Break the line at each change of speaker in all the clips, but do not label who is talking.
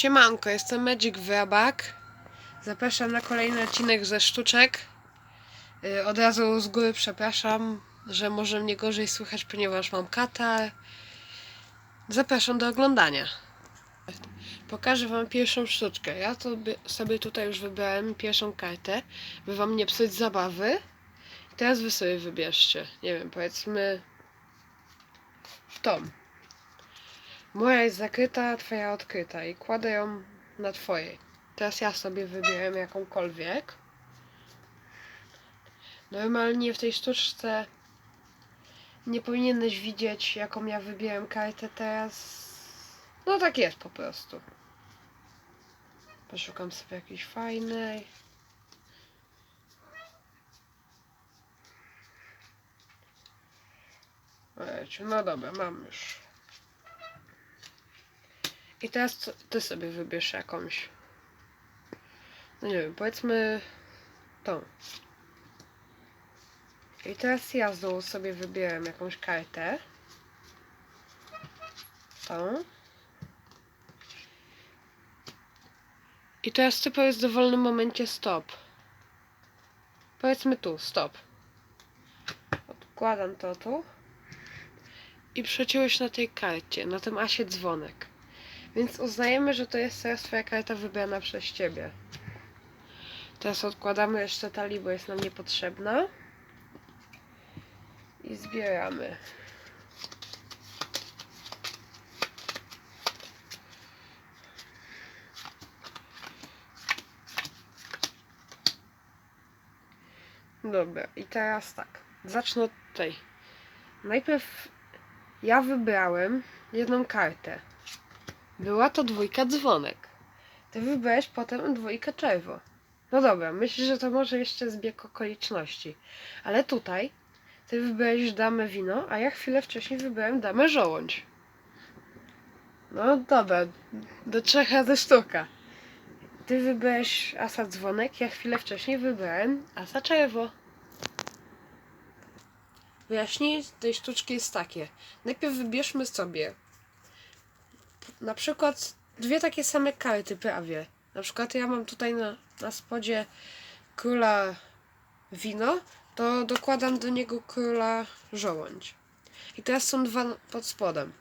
Siemanko, jestem Magic Wrabak. Zapraszam na kolejny odcinek ze sztuczek. Yy, Od razu z góry przepraszam, że może mnie gorzej słychać, ponieważ mam katar. Zapraszam do oglądania. Pokażę wam pierwszą sztuczkę. Ja to sobie tutaj już wybrałem pierwszą kartę, by wam nie psuć zabawy. I teraz wy sobie wybierzcie. Nie wiem, powiedzmy w tą. Moja jest zakryta, twoja odkryta i kładę ją na twojej. Teraz ja sobie wybieram jakąkolwiek. Normalnie w tej sztuczce nie powinieneś widzieć jaką ja wybieram kartę teraz. No tak jest po prostu. Poszukam sobie jakiejś fajnej. No dobra, mam już. I teraz ty sobie wybierz jakąś. No nie wiem, powiedzmy tą. I teraz ja znowu sobie wybieram jakąś kartę. Tą. I teraz ty powiedz w dowolnym momencie stop. Powiedzmy tu, stop. Odkładam to tu. I przeciąłeś na tej karcie, na tym asie dzwonek. Więc uznajemy, że to jest teraz twoja karta wybrana przez ciebie. Teraz odkładamy jeszcze tali, bo jest nam niepotrzebna. I zbieramy. Dobra, i teraz tak. Zacznę od tej. Najpierw ja wybrałem jedną kartę. Była to dwójka dzwonek. Ty wybrałeś potem dwójkę czerwo. No dobra, myślę, że to może jeszcze zbieg okoliczności. Ale tutaj ty wybrałeś damę wino, a ja chwilę wcześniej wybrałem damę żołądź. No dobra, do trzech razy sztuka. Ty wybrałeś asa dzwonek, ja chwilę wcześniej wybrałem asa czerwo. Wyjaśnienie tej sztuczki jest takie. Najpierw wybierzmy sobie na przykład dwie takie same karty prawie. Na przykład ja mam tutaj na, na spodzie króla wino, to dokładam do niego króla żołądź. I teraz są dwa pod spodem.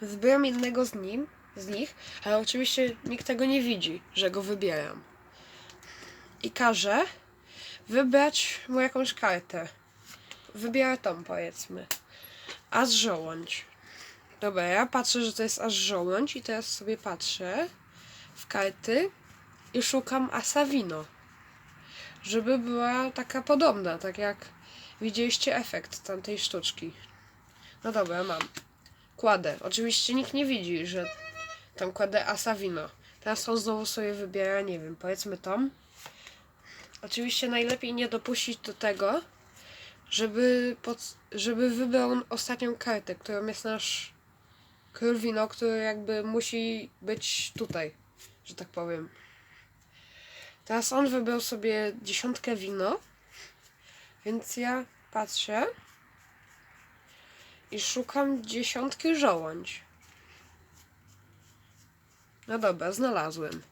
Wybieram jednego z nim, z nich, ale oczywiście nikt tego nie widzi, że go wybieram. I każę wybrać mu jakąś kartę. Wybiorę tą powiedzmy. As żołądź. Dobra, ja patrzę, że to jest aż żołądź i teraz sobie patrzę w karty i szukam asawino. Żeby była taka podobna, tak jak widzieliście efekt tamtej sztuczki. No dobra, mam. Kładę. Oczywiście nikt nie widzi, że tam kładę asawino. Teraz on znowu sobie wybiera, nie wiem, powiedzmy tą. Oczywiście najlepiej nie dopuścić do tego, żeby, pod, żeby wybrał ostatnią kartę, którą jest nasz król wino, który jakby musi być tutaj, że tak powiem. Teraz on wybrał sobie dziesiątkę wino, więc ja patrzę i szukam dziesiątki żołądź. No dobra, znalazłem.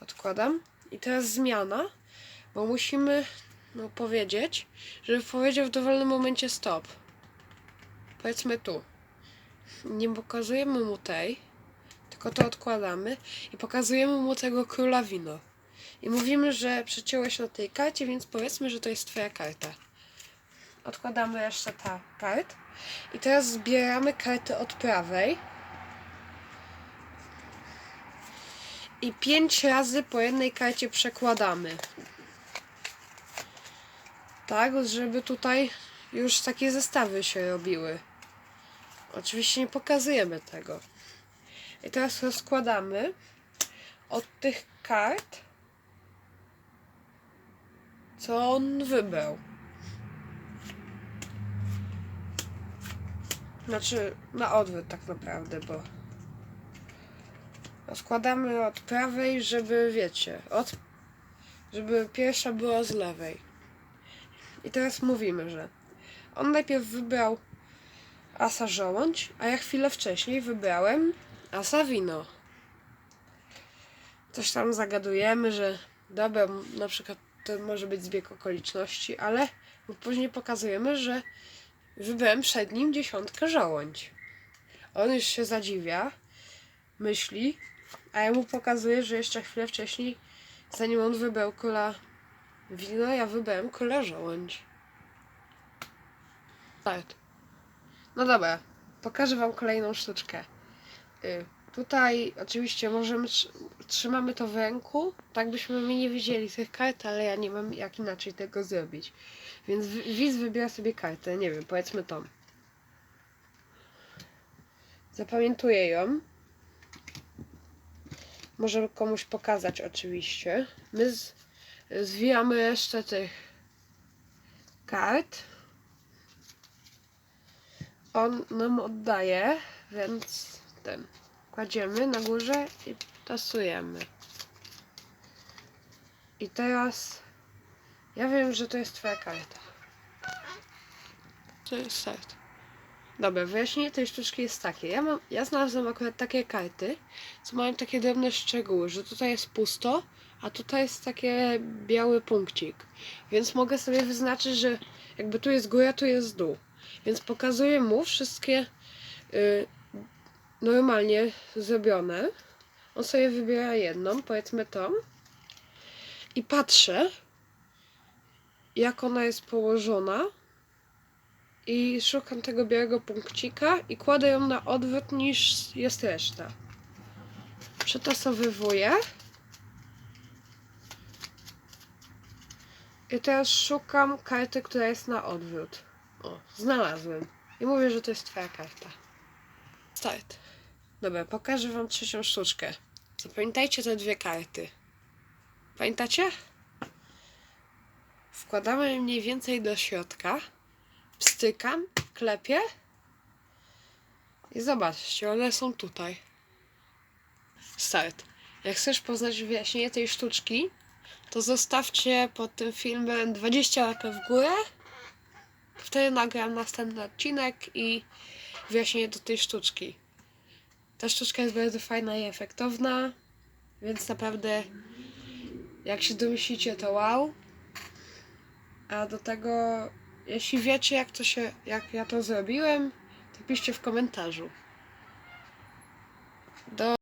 Odkładam. I teraz zmiana, bo musimy no, powiedzieć, żeby powiedział w dowolnym momencie stop. Powiedzmy tu nie pokazujemy mu tej, tylko to odkładamy i pokazujemy mu tego króla wino. I mówimy, że przeciąłeś na tej karcie, więc powiedzmy, że to jest twoja karta. Odkładamy jeszcze ta kart. I teraz zbieramy karty od prawej. I pięć razy po jednej karcie przekładamy. Tak, żeby tutaj już takie zestawy się robiły. Oczywiście nie pokazujemy tego. I teraz rozkładamy od tych kart, co on wybrał. Znaczy, na odwrót tak naprawdę, bo rozkładamy od prawej, żeby, wiecie, od, żeby pierwsza była z lewej. I teraz mówimy, że on najpierw wybrał asa żołądź, a ja chwilę wcześniej wybrałem asa wino. coś tam zagadujemy, że dobra, na przykład to może być zbieg okoliczności, ale później pokazujemy, że wybrałem przed nim dziesiątkę żołądź. On już się zadziwia, myśli, a ja mu pokazuję, że jeszcze chwilę wcześniej, zanim on wybrał kula wino, ja wybrałem kula żołądź. Tak. No dobra, pokażę wam kolejną sztuczkę. Y, tutaj oczywiście możemy, tr- trzymamy to w ręku, tak byśmy my nie widzieli tych kart, ale ja nie mam jak inaczej tego zrobić. Więc wi- widz wybiera sobie kartę, nie wiem, powiedzmy tą. Zapamiętuję ją. Możemy komuś pokazać oczywiście. My z, zwijamy jeszcze tych kart. On nam oddaje, więc ten kładziemy na górze i tasujemy. I teraz ja wiem, że to jest twoja karta. To jest start. Dobra, wyjaśnienie tej sztuczki jest takie. Ja, mam, ja znalazłem akurat takie karty, co mają takie drobne szczegóły, że tutaj jest pusto, a tutaj jest takie biały punkcik. Więc mogę sobie wyznaczyć, że jakby tu jest góra, tu jest dół. Więc pokazuję mu wszystkie y, normalnie zrobione. On sobie wybiera jedną, powiedzmy tą. I patrzę, jak ona jest położona. I szukam tego białego punkcika i kładę ją na odwrót niż jest reszta. Przetasowywuję. I teraz szukam karty, która jest na odwrót. O, znalazłem. I mówię, że to jest twoja karta. Start. Dobra, pokażę wam trzecią sztuczkę. Zapamiętajcie te dwie karty. Pamiętacie? Wkładamy je mniej więcej do środka. Pstykam, klepię. I zobaczcie, one są tutaj. Start. Jak chcesz poznać wyjaśnienie tej sztuczki, to zostawcie pod tym filmem 20 łapek w górę. Wtedy nagram następny odcinek i wyjaśnienie do tej sztuczki. Ta sztuczka jest bardzo fajna i efektowna, więc naprawdę jak się domyślicie to wow. A do tego, jeśli wiecie jak to się, jak ja to zrobiłem, to piszcie w komentarzu. Do